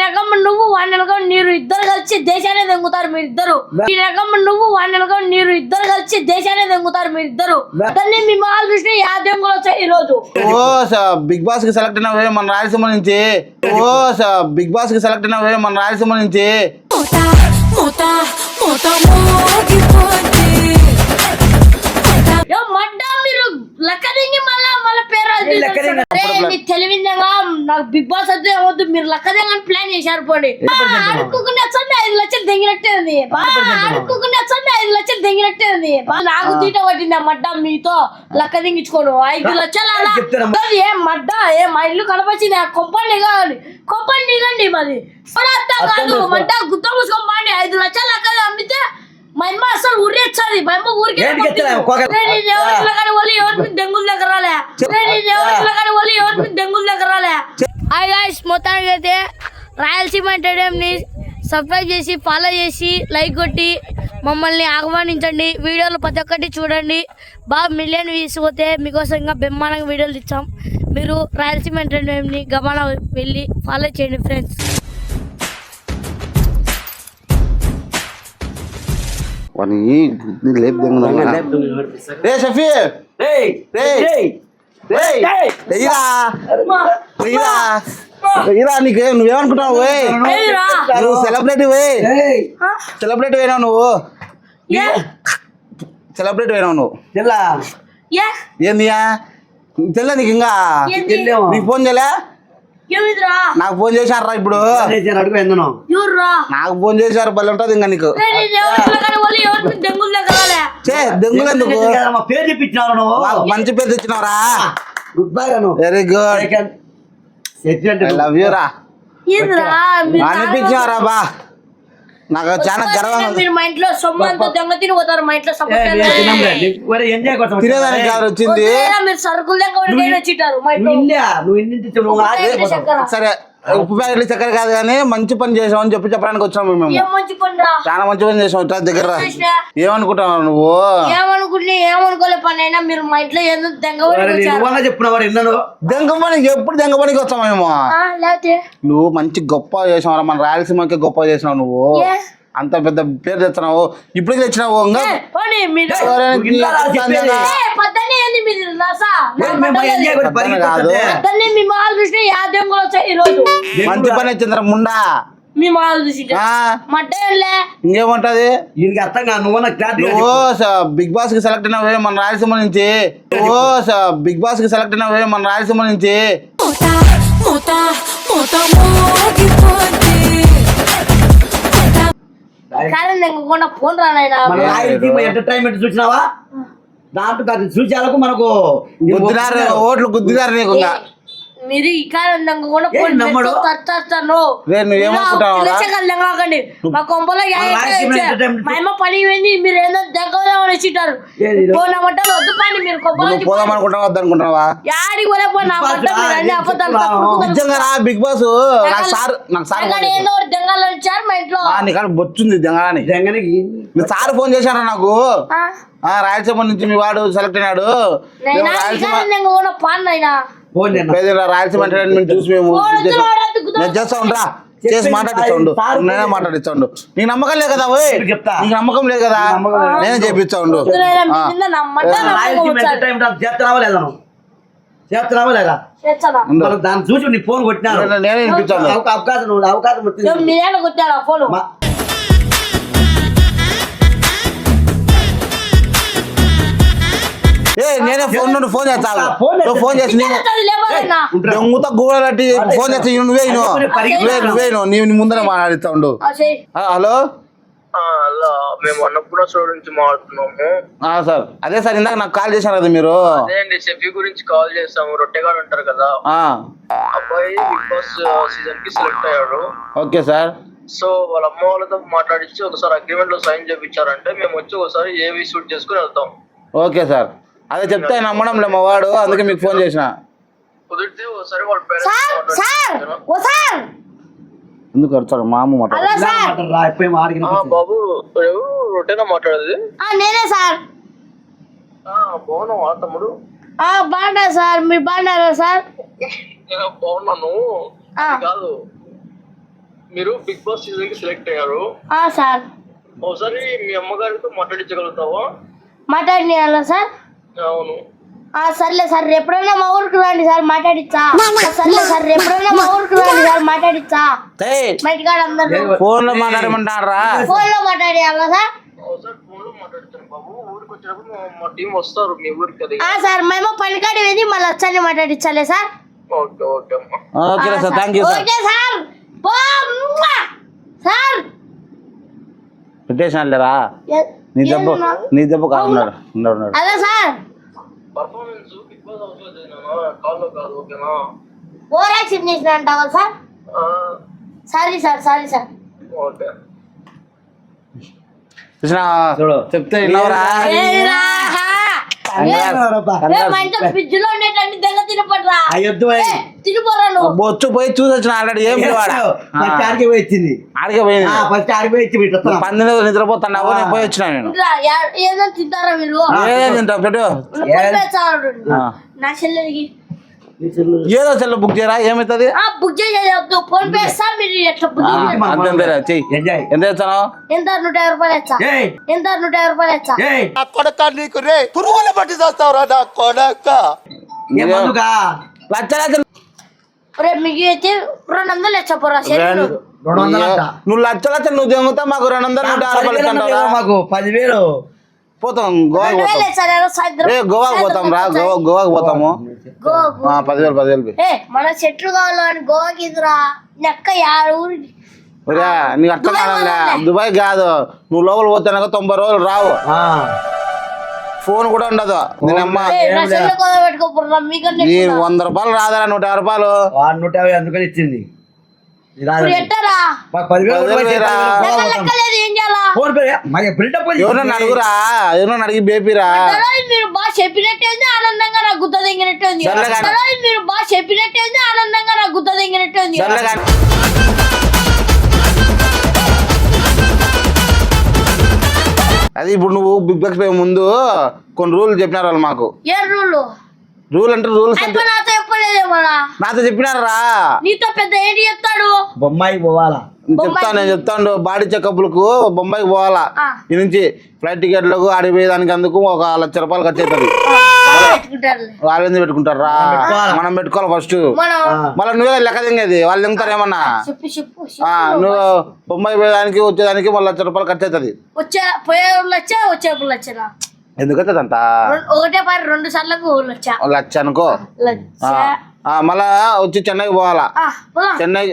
రకం నువ్వు రకం నీరు. ఇద్దరు కలిసి దేశాన్ని దెంగుతారు మీరిద్దరు. ఈ రకం నువ్వు రకం నీరు. ఇద్దరు కలిసి దేశాన్ని దెంగుతారు మీరిద్దరు. దాన్ని మీ మహాల్ కృష్ణ యా దెంగులు వచ్చాయి ఈ రోజు ఓ స- బిగ్ బాస్కి సెలెక్ట్ అయినవే మన రాయలసీమ నుంచి. ఓ స- బిగ్ బాస్కి సెలెక్ట్ అయినవే మన రాయలసీమ నుంచి. మడ్డా మీరు లెక్క దింగి మళ్ళా మళ్ళీ పేరు తెలివిందగా నాకు బిగ్ బాస్ వద్దు ఏమొద్దు మీరు లెక్క దింగని ప్లాన్ చేశారు పోండి. ఆడుకోకుండా వచ్చండి ఐదు లక్షలు దిగినట్టే ఉంది. ఆడుకోకుండా వచ్చండి ఐదు లక్షలు దిగినట్టే ఉంది. నాకు తీట పట్టింది ఆ మడ్డ మీతో లెక్క దింగించుకోను. ఐదు లక్షలు అలా. ఏ మడ్డ ఏ మా ఇల్లు కనపచ్చింది ఆ కొంపని కావాలి. కొంపని దిగండి మాది. కాదు. మడ్డ గుత్త మూసుకోమండి ఐదు లక్షలు లెక్క అమ్మితే మా అమ్మ అసలు ఊరేచ్చాది మా అమ్మ ఊరికే దెంగుల దగ్గర రాలే. దెంగుల దగ్గర రాలే. హాయ్ గాయ్స్ మొత్తానికి అయితే రాయలసీమ ఎంటర్టైన్మెంట్ని సబ్స్క్రైబ్ చేసి ఫాలో చేసి లైక్ కొట్టి మమ్మల్ని ఆహ్వానించండి. వీడియోలు ప్రతి ఒక్కటి చూడండి. బాగా మిలియన్ వ్యూస్ పోతే మీకోసం ఇంకా బ్రహ్మాండంగా వీడియోలు ఇచ్చాం మీరు రాయలసీమ ఎంటర్టైన్మెంట్ని గమన వెళ్ళి ఫాలో చేయండి ఫ్రెండ్స్ వాని లేపు రే షఫీ! రేయ్, రేయ్. రేయ్, రేయ్! రేయ్. వెయ్యిరా వెయ్యిరా నీకు ఏదిరా? నువ్వు సెలబ్రిటీ సెలబ్రిటీ పోయినావు నువ్వు. సెలబ్రిటీ పోయినావు నువ్వు. ఏందియా తెల్ల నీకు ఇంకా. నీకు ఫోన్ చేయలే? నాకు ఫోన్ చేశారా ఇప్పుడు. నాకు ఫోన్ చేశారు బలి ఉంటుంది ఇంకా నీకు. దెంగుల ఎందుకు? పేరు చెప్పించినావు మంచి పేరు తెచ్చినావురా. Good bye very good love you రా. ఏందిరా? మీరు అనిపించారా బా. నాకు చాలా. మీరు మా ఇంట్లో సొమ్ము అంతా దొంగ తిని పోతారు మా ఇంట్లో సొమ్ము ఎంజాయ్ కోసం తినేదానికి కాదు వచ్చింది మీరు సరుకులు దగ్గర వచ్చిటారు? సరే. ఉప్పు ప్యాకెట్లు చక్కెర కాదు కానీ మంచి పని చేసావు అని చెప్పి చెప్పడానికి వచ్చాము మేము. ఏం మంచి పనిరా? చాలా మంచి పని చేసావు ఇట్లా దగ్గర? ఏమనుకుంటున్నావు నువ్వు? ఏమనుకుంటే ఏమనుకోలే పని అయినా మీరు మా ఇంట్లో ఏదో దెంగ మరి నీ నువ్వన్నా చెప్పుకున్నావు వాడు ఎన్నను? దెంగ పనికి ఎప్పుడు దెంగ పనికి మేము? నువ్వు మంచి గొప్ప చేసావు మన రాయలసీమకి గొప్ప చేసినావు నువ్వు? అంత పెద్ద పేరు తెచ్చినావు ఇప్పుడు తెచ్చినావు మంచి పని వచ్చిందిరా ముండా? ఇంకేముంటది? దీనికి అర్థం కాదు బిగ్ బాస్కి సెలెక్ట్ అయినవే మన రాయలసీమ నుంచి. ఓ స- బిగ్ బాస్కి సెలెక్ట్ అయినవే మన రాయలసీమ నుంచి. ఎంటర్టైన్మెంట్ చూసినావా? దాంట్లో చూసేందుకు మనకు ఓట్లు గుద్దినారు నీకు మీరు కాలం కూడా నమ్మడు? మా కొంపలో మా అమ్మ పని పోయింది మీరు ఏందో దగ్గరదామని వద్దు పని మీరు కొంపలో అనుకుంటున్నావా యాడికి పోలే. నిజంగా రా బిగ్ బాస్. నాకు సార్ నాకు సార్. ఏందో దెంగలు వచ్చారు మా ఇంట్లో. నీకాడ బొచ్చుంది సార్ ఫోన్ చేశారా నాకు? ఆ? ఆ రాయలసీమ నుంచి మీ వాడు సెలెక్ట్ అయినాడు. రాయలసీమ రాయలసీమ ఎంటర్టైన్మెంట్ చూసి మేము నేను చేస్తా ఉండరా చేసి మాట్లాడిస్తాడు. నేనే మాట్లాడిస్తాడు. నీకు నమ్మకం లేదు కదా ఓయ్. నీకు నమ్మకం లేదు కదా. నేనే చేపిస్తా ఉండు వద్దులేరా, మీ ఆ. కింద నమ్మంటే నమ్మకం రాయలసీమ వచ్చారు. ఎంటర్టైన్మెంట్ చేస్తున్నావా లేదా దాన్ని చూసి నీ ఫోన్ కొట్టినారు. నేనే- వినిపించాను అవకా- అవకాశం అవకాశం ఫోన్? నేనే ఫోన్ నుండి ఫోన్ చేస్తాను ఫోన్ చేస్తా. నువ్వు ఫోన్ చేసి ఉంటురా. దొంగత గూడలట్టి ఫోన్ చేసి నువ్వే. నువ్వే నువ్వే నీ ముందర మాట్లాడిస్తా ఉండు. ఆ, హలో? మేము అన్నపూర్ణ స్టోర్ నుంచి మాట్లాడుతున్నాము. ఆ, సార్. అదే సార్ ఇందాక నాకు కాల్ చేశారు కదా మీరు. అదే అండి షెఫీ గురించి కాల్ చేస్తాము రొట్టెగాడు అంటారు కదా. ఆ, అబ్బాయి బిగ్ బాస్ సీజన్కి సెలెక్ట్ అయ్యాడు. Okay sir. సో వాళ్ళ అమ్మ వాళ్ళతో మాట్లాడించి ఒకసారి అగ్రిమెంట్లో సైన్ చేయించారంటే మేము వచ్చి ఒకసారి ఏవి షూట్ చేసుకుని వెళ్తాం. Okay sir. అదే చెప్తే ఆయన నమ్మడంలే మా వాడు అందుకే మీకు ఫోన్ చేసిన. ఎందుకు అడుగుతాడు మా అమ్మ మాట హలో ఇలా సార్. మాట్లాడరా, అయిపోయి ఆడికి బాబు ఎవరు రొట్టెనా మాట్లాడేది? ఆ, నేనే సార్. బాగున్నావా తమ్ముడు? బాగున్నా సార్. మీరు బాగున్నారా సార్? నేను బాగున్నాను కాదు. మీరు బిగ్ బాస్ సీజన్కి సెలెక్ట్ అయ్యారు. ఆ, సార్. ఒకసారి మీ అమ్మగారితో మాట్లాడించగలుగుతావా? మాట్లాడినా సార్? అవును. ఆ, సర్లే సార్ ఎప్పుడైనా మా ఊరికి రండి సార్ మాట్లాడిచ్చా. ఆ, సర్లే సార్ ఎప్పుడైనా మా ఊరికి రండి సార్ మాట్లాడిచ్చా. ఏయ్, మా ఇంటికాడ అందరు. ఫోన్లో మాట్లాడమంటారా? ఫోన్లో మాట్లాడేయాలా సార్? ఒకసారి ఫోన్లో మాట్లాడుతాను బాబు. ఊరికి వచ్చినప్పుడు మా- మా టీం వస్తారు మీ ఊరికి అది. ఆ, సార్ మేము పనికాడ వెళ్ళి మళ్ళీ వచ్చాని మాట్లాడించాలే సార్. ఓకే ఓకే అమ్మా. Okay sir thank you sir. Okay sir. బా, మ్మా. సార్. పెట్టేసిన లేరా నీ దెబ్బ? నీ దెబ్బ కాదు ఉన్నాడు ఉన్నాడు ఉన్నాడు. అదే సార్. పర్ఫార్మెన్స్ బిగ్ బాస్ హౌస్లో చేసినానా కాల్లో కాదు ఓకేనా? ఓవర్ యాక్షన్ చేసిన అంటావా sir? Sorry sir sorry sir. Okay. Krishna చూడు. చెప్తే విన్నావురా మా ఇంట్లో తినపడరా? అయ్యొద్దు తినిపోరా నువ్వు? బొచ్చు పోయి చూసి వచ్చిన ఆల్రెడీ ఏం లేవాడ? ఫస్ట్ ఆడికి పోయి వచ్చింది ఆడికే పోయింది. ఫస్ట్ ఆడికి పోయి నిద్రపోతున్నావు నేను పోయి వచ్చిన నేను. ఏదో తింటారా మీరు? ఏం తింటావు పెట్టు. పంపేస్తారు ఆ. నా చెల్లెలకి. ఏదో సెల్ బుక్ చేయరా? ఏమవుతుంది ఆ బుక్ ఫోన్ పే మీరు ఎట్లా బుక్ చెయ్యి. ఎంత ఇస్తాను ఎంత నూట యాభై రూపాయలు ఇచ్చా ఏయ్. ఎంత నూట యాభై రూపాయలు ఇచ్చా ఏయ్ నీకేం- లచ్చ లచ్చ రేపు మీకు అయితే నువ్వు. లచ్చ లచ్చ నువ్వు దెంగుతా మాకు రెండు వందలు నూట మాకు పదివేలు. పోతాం గోవాకి పోతాం. ఏ గోవాకి పోతాం రా గోవా గోవాకి పోతాము. పదివేలు పదివేలు మన చెట్లు కావాలి అని గోవాకి నీకు అర్థం పోదాంలే. దుబాయ్ కాదు. నువ్వు లోపల పోతానక తొంభై రోజులు రావు. ఆ. ఫోన్ కూడా ఉండదు. నేనమ్మ నీ ఎక్కువ. వంద రూపాయలు రాదరా నూట యాభై రూపాయలు. నూట యాభై అందుకని ఇచ్చింది. రాదు. బేపిరా? మీరు బాగా చెప్పినట్టే ఉంది ఆనందంగా నాకు గుద్ద. సరే, మీరు బాగా చెప్పినట్టే ఉంది ఆనందంగా నాకు గుద్ద దింగినట్టే అది ఇప్పుడు నువ్వు బిగ్ బాక్స్ పోయే ముందు కొన్ని రూల్ చెప్పినారు వాళ్ళు మాకు. ఏ రూలు? రూల్ అంటే రూల్స్ అంటే నాతో చెప్పినారా నీతో పెద్ద ఏంటి చెప్తాడు? బొమ్మాయి పోవాలా? చెప్తాను నేను చెప్తాను. బాడీ చెకప్లకు బొంబాయికి పోవాలా? ఆ. ఈ నుంచి ఫ్లైట్ టికెట్లకు ఆడిపోయేదానికి అందుకు ఒక లక్ష రూపాయలు ఖర్చు అవుతుంది. వాళ్ళు ఎందుకు పెట్టుకుంటారా పెట్టుకోవాలా. మనం పెట్టుకోవాలి ఫస్ట్ మనం మళ్ళీ నువ్వే లెక్క దింగేది? వాళ్ళు దింగుతారు ఏమన్నా? చెప్పు చెప్పు ఆ, చెప్పు. నువ్వు బొంబాయి పోయేదానికి వచ్చేదానికి మళ్ళీ లక్ష రూపాయలు ఖర్చు అవుతుంది. వచ్చే పోయే ఊళ్ళు వచ్చా వచ్చే ఊళ్ళు వచ్చా ఎందుకు అవుతుంది అంత? ఒకటే పారి రెండు సార్లకు లక్ష అనుకో. మళ్ళా వచ్చి చెన్నైకి పోవాలా. చెన్నై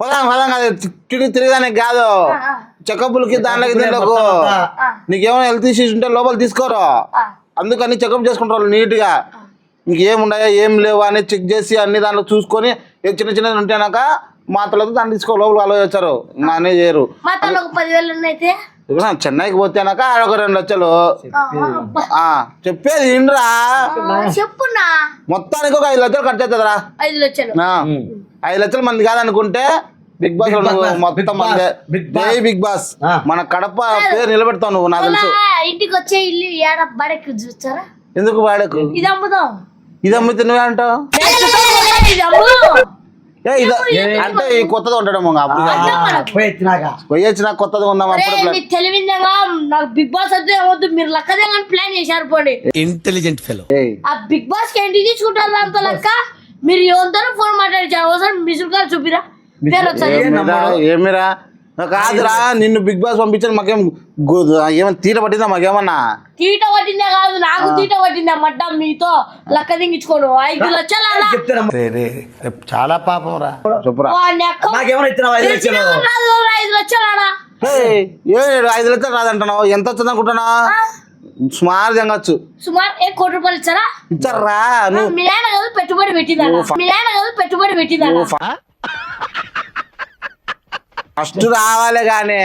పోదాం. పోదాం కాదు తిరిగి తిరిగడానికి కాదు. చెకప్లకి దీంట్లోకి ఆ, నీకేమైనా హెల్త్ ఇష్యూస్ ఉంటే లోపల తీసుకోరు. అందుకని చెకప్ చేసుకుంటారు నీట్గా. ఇంకేమున్నాయో ఏం లేవా అని చెక్ చేసి అన్ని దాంట్లో చూసుకొని ఏ చిన్న చిన్నది ఉంటేనాక మాత్రలతో దాన్ని తీసుకో లోపల అలో చేస్తారు మానే చేయరు. ఒక చెన్నైకి పోతేనాక ఆడొక రెండు లక్షలు. చెప్పేది. చెప్పున్నా. మొత్తానికి ఒక ఐదు లక్షలు ఖర్చు అవుతుందిరా ఐదు లక్షలు. ఆ, ఐదు లక్షలు మంది కాదనుకుంటే బిగ్ బాస్ మొత్తం బిగ్ బాస్. మన కడప పేరు నిలబెడతావు నువ్వు నాకు తెలుసు. ఇంటికి వచ్చే ఇల్లు ఏడ బడకి చూస్తారా? ఎందుకు వాడకు ఇది అమ్ముదాం. ఇది అమ్మితే నువ్వే అంటావు? అంటే ఈ కొత్తది ఉండడం అప్పుడు పోయి వచ్చినాక పోయొచ్చి నాకు కొత్తది ఉందాం తెలివిందగా నాకు బిగ్ బాస్ వద్దు ఏమొద్దు మీరు లక్కదేమని ప్లాన్ చేశారు పోండి ఇంటెలిజెంట్ ఫెలో ఏయ్, ఆ బిగ్ బాస్కి ఏంటి తీసుకుంటారు అంత లెక్క? మీరు ఎవరితో ఫోన్ మాట్లాడించారు ఒకసారి మిసులు గారు చూపిరా. ఏమిరా కాదురా నిన్ను బిగ్ బాస్ పంపించాను మాకేం ఏమైనా తీట పట్టిందా మాకేమన్నా? తీట పట్టిందే కాదు నాకు తీట పట్టిందే మడ్డ మీతో. లక్క దింగించుకోను. ఐదు లక్షలు చాలా పాపం రా. చెప్పురా. ఐదు లక్షలు? ఐదు రాదంటున్నావు. ఎంత వచ్చింది అనుకుంటున్నావు సుమారు తెంగచ్చు సుమారు ఏ కోటి రూపాయలు ఇచ్చారా? ఇచ్చారా నువ్వు పెట్టుబడి పెట్టిందా మీ నాన్న కదా పెట్టుబడి పెట్టిందా ఫస్ట్ రావాలి కానీ.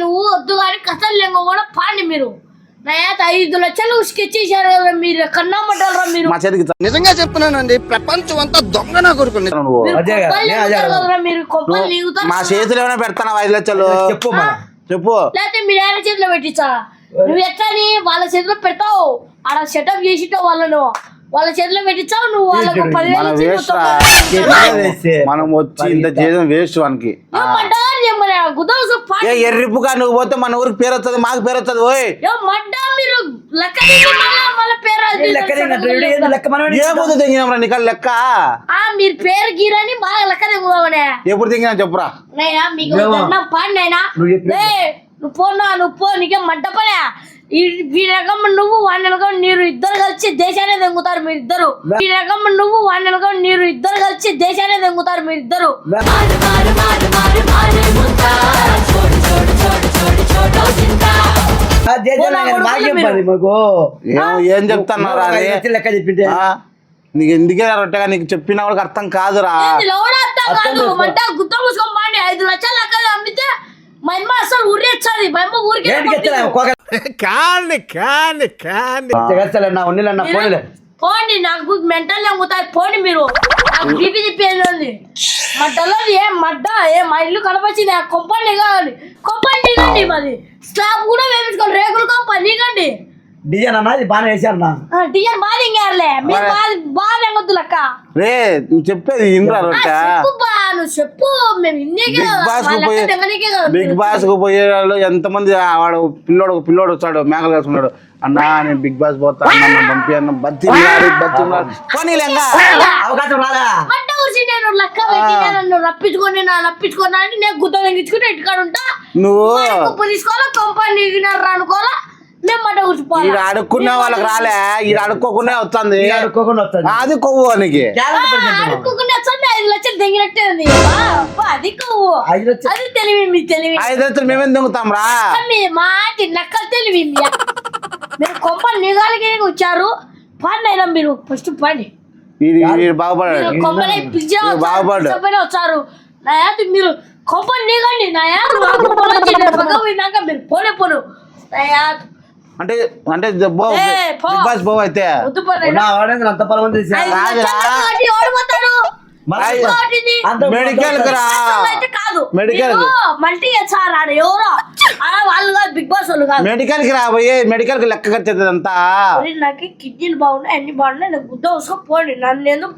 నువ్వు వద్దు కానీ కథలు లేక కూడా పాండి మీరు. ఐదు లక్షలు ఉసుకెచ్చేసారు కదా మీరు కన్నా మట్టాలరా మీరు. మా చేతికి. నిజంగా చెప్తున్నానండి ప్రపంచం అంతా దొంగ నా కొడుకుని. నువ్వు మీరు మీరు మా చేతిలో ఏమైనా పెడతాను ఐదు లక్షలు? చెప్పు చెప్పు. లేకపోతే మీ నాన్న చేతిలో పెట్టించా నువ్వు ఎట్లా వాళ్ళ చేతిలో పెడతావు? ఆడ సెటప్ చేసిటావు వాళ్ళను. వాళ్ళ చేతిలో పెట్టించావు నువ్వు? వాళ్ళకు పదివేలు మన ఇచ్చి వచ్చి ఇంత చేయడం వేస్ట్ వానికి. ఏ ఎర్రిపుగా నువ్వు పోతే మన ఊరికి పేరు వస్తుంది మాకు పేరు వస్తుంది ఓయ్. ఏ మడ్డా మీరు లెక్క తీసి మళ్ళా మళ్ళా పేరు అది ఏ లెక్క దిగినట్టు వీడు ఏంది లెక్క? మనం ఏ ముందు తెగినాం నీకు లెక్క? ఆ మీరు పేరు గీరని బాగా లెక్క తెగుదామనే. ఎప్పుడు తెగినా చెప్పురా? నైనా మీకు నువ్వు పోనా నువ్వు పో నీకేం మడ్డ పనే? ఈ రకం నువ్వు వాళ్ళగా నీరు ఇద్దరు కలిసి దేశాన్ని దెంగుతారు మీరిద్దరు. ఈ రకం నువ్వు వాళ్ళగా నీరు ఇద్దరు కలిసి దేశాన్ని దెంగుతారు మీరిద్దరు. ఏం చెప్తున్నారా లెక్క చెప్పింటే. నీకు ఎందుకే రొట్టెగా నీకు చెప్పిన వాళ్ళకి అర్థం కాదురా. అర్థం ఐదు లక్షలు లెక్క అమ్మితే మా అమ్మ అసలు ఊరేచ్చాది. మా అమ్మ ఊరికి కోక కాండి కాండి కాండి. చెగస్తలే నా ఉన్నీలే నా పోనీలే. పోండి నాకు మెంటల్ అమ్ముతాయి పోండి మీరు. నాకు బీపీ తిప్పేది మడ్డలో ఏ మడ్డ ఏ మా ఇల్లు కనపచ్చింది ఆ కొంపండి కావాలి కొంపండి కండి మాది స్లాబ్ కూడా వేపించుకోండి. రేకులు కొంప నీకండి డిజైన్ అన్న ఇది బాగానే వేసారు నా టీచర్ బాగా ఇంగారులే మీరు బాగా బాగా లెక్క. రే నువ్వు చెప్పేది రొట్టె చెప్పు బా నువ్వు చెప్పు. మేము బిగ్ బాస్కు పోయే బిగ్ బాస్కు పోయే వాళ్ళు ఎంతమంది ఆ వాడు పిల్లోడు పిల్లోడు వచ్చాడు మేకలు వేసుకున్నాడు. అన్నా నేను బిగ్ బాస్ పోతా అన్న నన్ను పంపి అన్న బతి బతి అవకాశం రాదా? నేను లెక్క నన్ను రప్పించుకొని నా రప్పించుకున్నా అని నేను గుద్ద తెంగించుకుని ఇంటికాడ ఉంటా. నువ్వు తీసుకోవాలా కంపెనీ అనుకోవాలా? ఈడ అడుక్కునే వాళ్ళకి రాలే. ఈడ అడుక్కోకుండా వస్తుంది. ఇది అడుక్కోకుండా వస్తుంది. అది కొవ్వు వచ్చండి ఐదు లక్షలు ఉంది. అది కొవ్వు. ఐదు లక్షలు. అది తెలివి మీ తెలివి. ఐదు లక్షలు మేమేం దొంగతాం రా? మీ మాటి నక్కలు తెలివి. మీరు కొంప నిఘాలకి వచ్చారు? పండి అయినా మీరు ఫస్ట్ పండి. పిలిచిన మీరు బాగుపడ్డా. వచ్చారు నా యాది మీరు కొంప నీగండి నా యాదు మా కొంపలో చిన్న పక్క పోయినాక మీరు పోనే పోను. నా యాదు అంటే అంటే. బిగ్ బాస్ పోవు అయితే. నా అంత పొలం మెడికల్కి రా. అయితే కాదు. మెడికల్ మల్టీ ఆడ ఎవరో? అలా వాళ్ళు కాదు బిగ్ బాస్ వాళ్ళు కాదు. మెడికల్కి రా పోయి. మెడికల్కి లెక్క కట్టేది అంతా. నాకు కిడ్నీలు బాగున్నాయి అన్ని బాగున్నాయి నాకు గుద్ద వసుకో పోండి. నన్ను.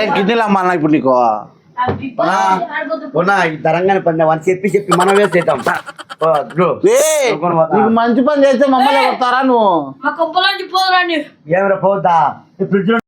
ఏ కిడ్నీలు అమ్మా ఇప్పుడు నీకు. తరంగానే పని అని చెప్పి చెప్పి మనం వేసేద్దాం నీకు మంచి పని చేస్తే మమ్మల్ని కొడతారా నువ్వు? ఏమిరా పోద్దా? ఫ్రిడ్జ్